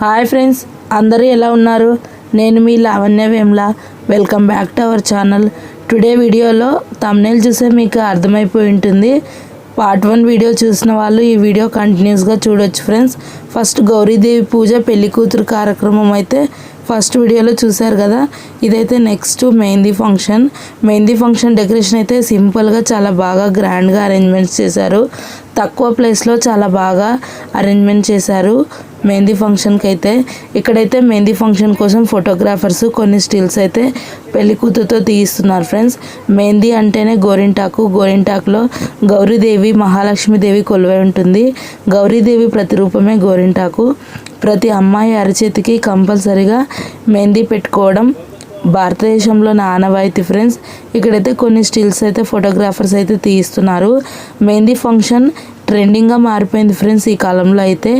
Hi friends అందరూ ఎలా ఉన్నారు? నేను మీ Lavanya Vemla. Welcome back to our channel today వీడియోలో తమ్నేల్ చూసే మీకు అర్థమైపోయి ఉంటుంది. పార్ట్ వన్ వీడియో చూసిన వాళ్ళు ఈ వీడియో కంటిన్యూస్గా చూడొచ్చు ఫ్రెండ్స్ ఫస్ట్ గౌరీదేవి పూజ పెళ్ళి కూతురు కార్యక్రమం అయితే ఫస్ట్ వీడియోలో చూశారు కదా. ఇదైతే next mehndi function mehndi function decoration అయితే సింపుల్గా చాలా బాగా గ్రాండ్గా అరేంజ్మెంట్స్ చేశారు. తక్కువ ప్లేస్లో చాలా బాగా అరేంజ్మెంట్ చేశారు. మెహందీ ఫంక్షన్కి అయితే ఇక్కడైతే మెహందీ ఫంక్షన్ కోసం ఫోటోగ్రాఫర్స్ కొన్ని స్టిల్స్ అయితే పెళ్ళి కూతురుతో తీయిస్తున్నారు ఫ్రెండ్స్ మెహందీ అంటేనే గోరింటాకు. గోరింటాకులో గౌరీదేవి మహాలక్ష్మీదేవి కొలువై ఉంటుంది. గౌరీదేవి ప్రతిరూపమే గోరింటాకు. ప్రతి అమ్మాయి అరచేతికి కంపల్సరిగా మెహందీ పెట్టుకోవడం భారతదేశంలో ఆనవాయితీ ఫ్రెండ్స్ ఇక్కడైతే కొన్ని స్టిల్స్ అయితే ఫోటోగ్రాఫర్స్ అయితే తీయిస్తున్నారు. మెహందీ ఫంక్షన్ ట్రెండింగ్గా మారిపోయింది ఫ్రెండ్స్ ఈ కాలంలో అయితే.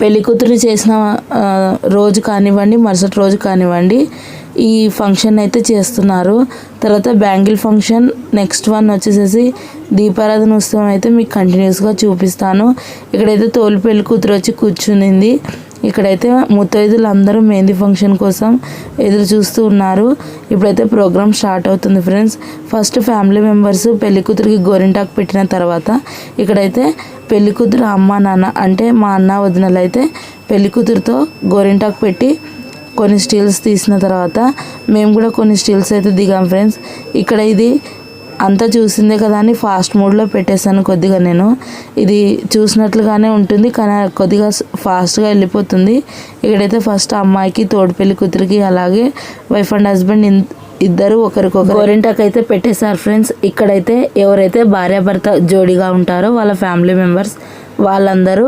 పెళ్ళి కూతురు చేసిన రోజు కానివ్వండి మరుసటి రోజు కానివ్వండి ఈ ఫంక్షన్ అయితే చేస్తున్నారు. తర్వాత బ్యాంగిల్ ఫంక్షన్ నెక్స్ట్ వన్ వచ్చేసేసి దీపారాధన ఉత్సవం అయితే మీకు కంటిన్యూస్గా చూపిస్తాను. ఇక్కడైతే తోలు పెళ్ళి కూతురు వచ్చి కూర్చునింది. ఇక్కడైతే ముత్తైదులు అందరూ మెహందీ ఫంక్షన్ కోసం ఎదురు చూస్తూ ఉన్నారు. ఇప్పుడైతే ప్రోగ్రామ్ స్టార్ట్ అవుతుంది ఫ్రెండ్స్. ఫస్ట్ ఫ్యామిలీ మెంబర్స్ పెళ్ళి కూతురికి గోరింటాకు పెట్టిన తర్వాత ఇక్కడైతే పెళ్ళి కూతురు అమ్మ నాన్న అంటే మా అన్న వదినలు అయితే పెళ్ళి కూతురుతో గోరింటాకు పెట్టి కొన్ని స్టీల్స్ తీసిన తర్వాత మేము కూడా కొన్ని స్టీల్స్ అయితే దిగాం ఫ్రెండ్స్. ఇక్కడ ఇది అంతా చూసిందే కదా అని ఫాస్ట్ మోడ్లో పెట్టేశాను కొద్దిగా నేను. ఇది చూసినట్లుగానే ఉంటుంది కానీ కొద్దిగా ఫాస్ట్గా వెళ్ళిపోతుంది. ఇక్కడైతే ఫస్ట్ అమ్మాయికి తోడు పెళ్ళి కూతురికి అలాగే వైఫ్ అండ్ హస్బెండ్ ఇద్దరు ఒకరికొకరు. గోరింటాకు అయితే పెట్టేశారు ఫ్రెండ్స్. ఇక్కడైతే ఎవరైతే భార్యాభర్త జోడీగా ఉంటారో వాళ్ళ ఫ్యామిలీ మెంబర్స్ వాళ్ళందరూ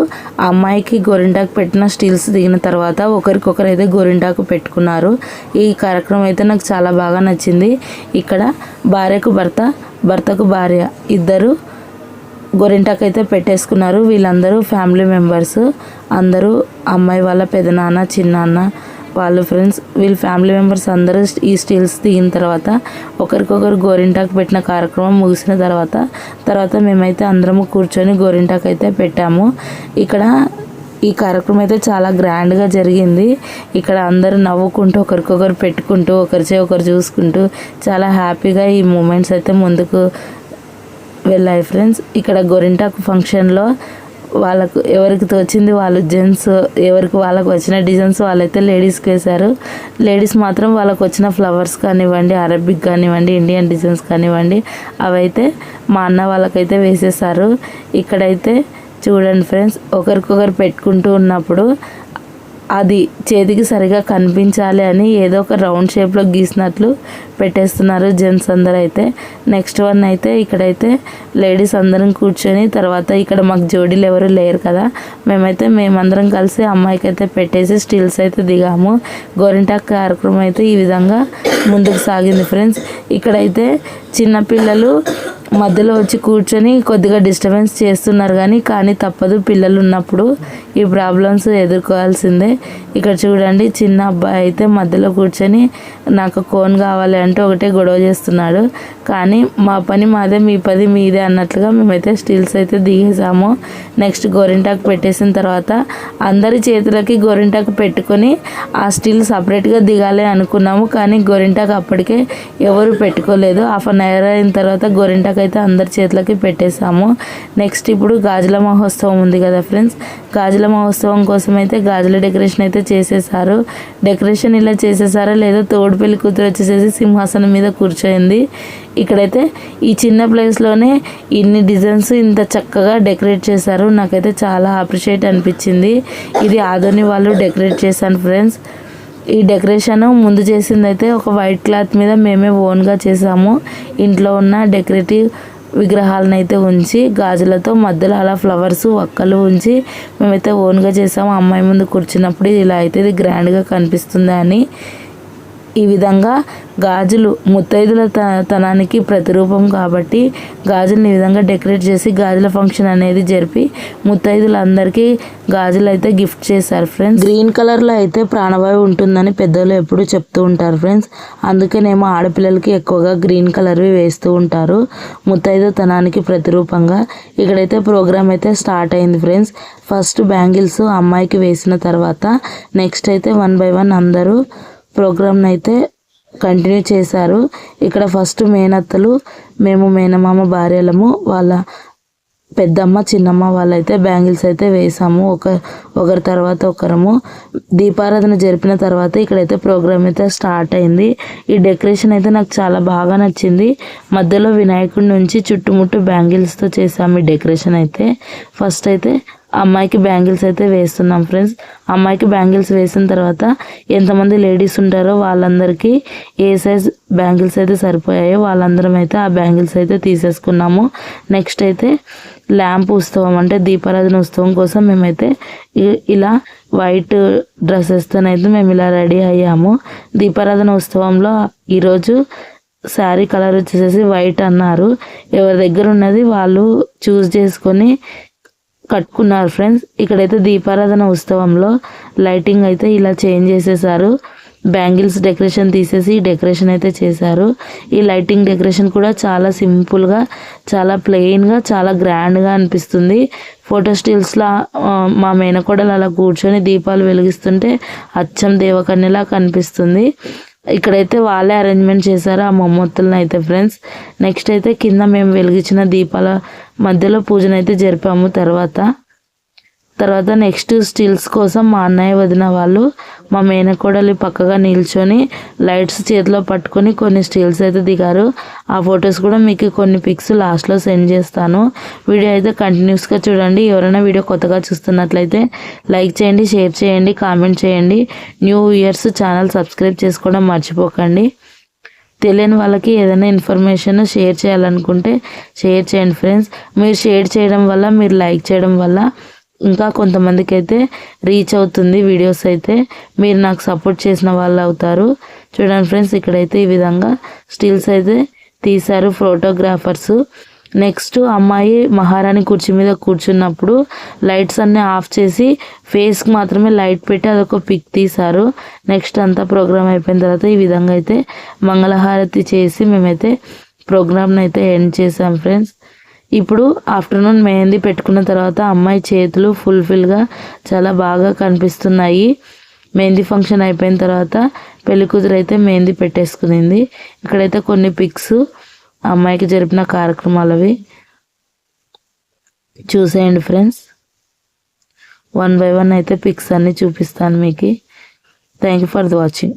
అమ్మాయికి గోరింటాకు పెట్టిన స్టీల్స్ దిగిన తర్వాత ఒకరికొకరు అయితే గోరింటాకు పెట్టుకున్నారు. ఈ కార్యక్రమం అయితే నాకు చాలా బాగా నచ్చింది. ఇక్కడ భార్యకు భర్త భర్తకు భార్య. ఇద్దరు గోరింటాకు అయితే పెట్టేసుకున్నారు. వీళ్ళందరూ ఫ్యామిలీ మెంబర్స్. అందరూ అమ్మాయి వాళ్ళ పెదనాన్న చిన్నాన్న వాళ్ళు ఫ్రెండ్స్. వీళ్ళ ఫ్యామిలీ మెంబర్స్ అందరూ ఈ స్టీల్స్ దిగిన తర్వాత ఒకరికొకరు గోరింటాకు పెట్టిన కార్యక్రమం ముగిసిన తర్వాత తర్వాత మేమైతే అందరము కూర్చొని గోరింటాకు అయితే పెట్టాము. ఇక్కడ ఈ కార్యక్రమం అయితే చాలా గ్రాండ్గా జరిగింది. ఇక్కడ అందరూ నవ్వుకుంటూ ఒకరికొకరు పెట్టుకుంటూ ఒకరిచే ఒకరు చూసుకుంటూ చాలా హ్యాపీగా ఈ మూమెంట్స్ అయితే ముందుకు వెళ్ళాయి ఫ్రెండ్స్. ఇక్కడ గొరింటాకు ఫంక్షన్లో వాళ్ళకు ఎవరికి తోచింది వాళ్ళు జెంట్స్ ఎవరికి వాళ్ళకు వచ్చిన డిజైన్స్ వాళ్ళైతే లేడీస్కి వేశారు. లేడీస్ మాత్రం వాళ్ళకు వచ్చిన ఫ్లవర్స్ కానివ్వండి అరబిక్ కానివ్వండి ఇండియన్ డిజైన్స్ కానివ్వండి అవైతే మా అన్న వాళ్ళకైతే వేసేసారు ఇక్కడైతే చూడండి ఫ్రెండ్స్ ఒకరికొకరు పెట్టుకుంటూ ఉన్నప్పుడు అది చేతికి సరిగా కనిపించాలి అని ఏదో ఒక రౌండ్ షేప్లో గీసినట్లు పెట్టేస్తున్నారు జెంట్స్ అందరూ అయితే నెక్స్ట్ వన్ అయితే ఇక్కడైతే లేడీస్ అందరం కూర్చొని తర్వాత ఇక్కడ మాకు జోడీలు ఎవరు లేరు కదా మేమైతే మేమందరం కలిసి అమ్మాయికి అయితే పెట్టేసి స్టిల్స్ అయితే దిగాము. గోరింటాక్ కార్యక్రమం అయితే ఈ విధంగా ముందుకు సాగింది ఫ్రెండ్స్. ఇక్కడైతే చిన్నపిల్లలు మధ్యలో వచ్చి కూర్చొని కొద్దిగా డిస్టర్బెన్స్ చేస్తున్నారు కానీ కానీ తప్పదు. పిల్లలు ఉన్నప్పుడు ఈ ప్రాబ్లమ్స్ ఎదుర్కోవాల్సిందే. ఇక్కడ చూడండి చిన్న అబ్బాయి అయితే మధ్యలో కూర్చొని నాకు కోన్ కావాలి అంటే ఒకటే గొడవ చేస్తున్నాడు. కానీ మా పని మాదే మీ పది మీదే అన్నట్లుగా మేమైతే స్టిల్స్ అయితే దిగేసాము నెక్స్ట్ గోరింటాకు పెట్టేసిన తర్వాత అందరి చేతులకి గోరింటాకు పెట్టుకొని ఆ స్టిల్ సపరేట్గా దిగాలి అనుకున్నాము. కానీ గోరింటాకు అప్పటికే ఎవరు పెట్టుకోలేదు. హాఫ్ అన్ అవర్ అయిన తర్వాత గోరింటాకు అయితే అందరి చేతులకి పెట్టేశాము. నెక్స్ట్ ఇప్పుడు గాజుల మహోత్సవం ఉంది కదా ఫ్రెండ్స్ గాజుల మహోత్సవం కోసం అయితే గాజుల డెకరేషన్ అయితే చేసేసారు డెకరేషన్ ఇలా చేసేసారా లేదా తోడు పెళ్ళి కూతురు వచ్చేసేసి సింహాసనం మీద కూర్చోయింది. ఇక్కడైతే ఈ చిన్న ప్లేస్లోనే ఇన్ని డిజైన్స్ ఇంత చక్కగా డెకరేట్ చేశారు. నాకైతే చాలా అప్రిషియేట్ అనిపించింది. ఇది ఆదోని వాళ్ళు డెకరేట్ చేశాను ఫ్రెండ్స్ ఈ డెకరేషన్ ముందు చేసింది అయితే ఒక వైట్ క్లాత్ మీద మేమే ఓన్గా చేసాము. ఇంట్లో ఉన్న డెకరేటివ్ విగ్రహాలను అయితే ఉంచి గాజులతో మధ్యలో అలా ఫ్లవర్స్ ఒక్కలు ఉంచి మేమైతే ఓన్గా చేసాము. అమ్మాయి ముందు కూర్చున్నప్పుడు ఇలా అయితే ఇది గ్రాండ్గా కనిపిస్తుందా అని ఈ విధంగా గాజులు ముత్తైదుల త తనానికి ప్రతిరూపం కాబట్టి గాజుల్ని ఈ విధంగా డెకరేట్ చేసి గాజుల ఫంక్షన్ అనేది జరిపి ముత్తైదులందరికీ గాజులు అయితే గిఫ్ట్ చేశారు ఫ్రెండ్స్. గ్రీన్ కలర్లో అయితే ప్రాణవాయువు ఉంటుందని పెద్దలు ఎప్పుడు చెప్తూ ఉంటారు ఫ్రెండ్స్. అందుకేనేమో ఆడపిల్లలకి ఎక్కువగా గ్రీన్ కలర్వి వేస్తూ ఉంటారు. ముత్తైదు తనానికి ప్రతిరూపంగా ఇక్కడైతే ప్రోగ్రామ్ అయితే స్టార్ట్ అయింది ఫ్రెండ్స్. ఫస్ట్ బ్యాంగిల్స్ అమ్మాయికి వేసిన తర్వాత నెక్స్ట్ అయితే వన్ బై వన్ అందరూ ప్రోగ్రామ్ని అయితే కంటిన్యూ చేశారు. ఇక్కడ ఫస్ట్ మేనత్తలు మేము మేనమామ భార్యలము వాళ్ళ పెద్దమ్మ చిన్నమ్మ వాళ్ళైతే బ్యాంగిల్స్ అయితే వేసాము. ఒక ఒకరి తర్వాత ఒకరము. దీపారాధన జరిపిన తర్వాత ఇక్కడైతే ప్రోగ్రామ్ అయితే స్టార్ట్ అయింది. ఈ డెకరేషన్ అయితే నాకు చాలా బాగా నచ్చింది. మధ్యలో వినాయకుడి నుంచి చుట్టుముట్టు బ్యాంగిల్స్తో చేసాము ఈ డెకరేషన్ అయితే. ఫస్ట్ అయితే అమ్మాయికి బ్యాంగిల్స్ అయితే వేస్తున్నాం ఫ్రెండ్స్. అమ్మాయికి బ్యాంగిల్స్ వేసిన తర్వాత ఎంతమంది లేడీస్ ఉంటారో వాళ్ళందరికీ ఏ సైజ్ బ్యాంగిల్స్ అయితే సరిపోయాయో వాళ్ళందరం అయితే ఆ బ్యాంగిల్స్ అయితే తీసేసుకున్నాము. నెక్స్ట్ అయితే ల్యాంప్ ఉత్సవం అంటే దీపారాధన ఉత్సవం కోసం మేమైతే ఇలా వైట్ డ్రెస్సెస్తోనైతే మేము ఇలా రెడీ అయ్యాము. దీపారాధన ఉత్సవంలో ఈరోజు శారీ కలర్ వచ్చేసేసి వైట్ అన్నారు. ఎవరి దగ్గర ఉన్నది వాళ్ళు చూస్ చేసుకొని కట్టుకున్నారు ఫ్రెండ్స్. ఇక్కడైతే దీపారాధన ఉత్సవంలో లైటింగ్ అయితే ఇలా చేంజ్ చేసేసారు. బ్యాంగిల్స్ డెకరేషన్ తీసేసి డెకరేషన్ అయితే చేశారు. ఈ లైటింగ్ డెకరేషన్ కూడా చాలా సింపుల్గా చాలా ప్లెయిన్గా చాలా గ్రాండ్గా అనిపిస్తుంది. ఫోటో స్టిల్స్లో మా మేనకోడలు అలా కూర్చొని దీపాలు వెలిగిస్తుంటే అచ్చం దేవకన్యలా కనిపిస్తుంది. ఇక్కడైతే వాళ్ళే అరేంజ్మెంట్ చేశారు ఆ మొమ్మొత్తులను అయితే ఫ్రెండ్స్. నెక్స్ట్ అయితే కింద మేము వెలిగించిన దీపాల మధ్యలో పూజనైతే జరిపాము తర్వాత. తర్వాత నెక్స్ట్ స్టిల్స్ కోసం మా అన్నయ్య వదిన వాళ్ళు మా మేనకోడలి పక్కగా నిల్చొని లైట్స్ చేతిలో పట్టుకొని కొన్ని స్టిల్స్ అయితే దిగారు. ఆ ఫొటోస్ కూడా మీకు కొన్ని పిక్స్ లాస్ట్లో సెండ్ చేస్తాను. వీడియో అయితే కంటిన్యూస్గా చూడండి. ఎవరైనా వీడియో కొత్తగా చూస్తున్నట్లయితే లైక్ చేయండి షేర్ చేయండి కామెంట్ చేయండి. న్యూ ఇయర్స్ ఛానల్ సబ్స్క్రైబ్ చేసుకోవడం మర్చిపోకండి. తెలియని వాళ్ళకి ఏదైనా ఇన్ఫర్మేషన్ షేర్ చేయాలనుకుంటే షేర్ చేయండి ఫ్రెండ్స్. మీరు షేర్ చేయడం వల్ల మీరు లైక్ చేయడం వల్ల ఇంకా కొంతమందికి అయితే రీచ్ అవుతుంది వీడియోస్ అయితే. మీరు నాకు సపోర్ట్ చేసిన వాళ్ళు అవుతారు. చూడండి ఫ్రెండ్స్ ఇక్కడైతే ఈ విధంగా స్టిల్స్ అయితే తీశారు ఫోటోగ్రాఫర్స్. నెక్స్ట్ అమ్మాయి మహారాణి కుర్చీ మీద కూర్చున్నప్పుడు లైట్స్ అన్నీ ఆఫ్ చేసి ఫేస్కి మాత్రమే లైట్ పెట్టి అదొక పిక్ తీశారు. నెక్స్ట్ అంతా ప్రోగ్రామ్ అయిపోయిన తర్వాత ఈ విధంగా అయితే మంగళహారతి చేసి మేమైతే ప్రోగ్రామ్ని అయితే ఎండ్ చేసాం ఫ్రెండ్స్ ఇప్పుడు ఆఫ్టర్నూన్ మెహందీ పెట్టుకున్న తర్వాత అమ్మాయి చేతులు ఫుల్ఫిల్గా చాలా బాగా కనిపిస్తున్నాయి. మెహందీ ఫంక్షన్ అయిపోయిన తర్వాత పెళ్ళి కూతురు అయితే మెహందీ పెట్టేసుకునింది. ఇక్కడైతే కొన్ని పిక్స్ అమ్మాయికి జరిపిన కార్యక్రమాలవి చూసేయండి ఫ్రెండ్స్. వన్ బై వన్ అయితే పిక్స్ అన్నీ చూపిస్తాను మీకు. Thank you for the watching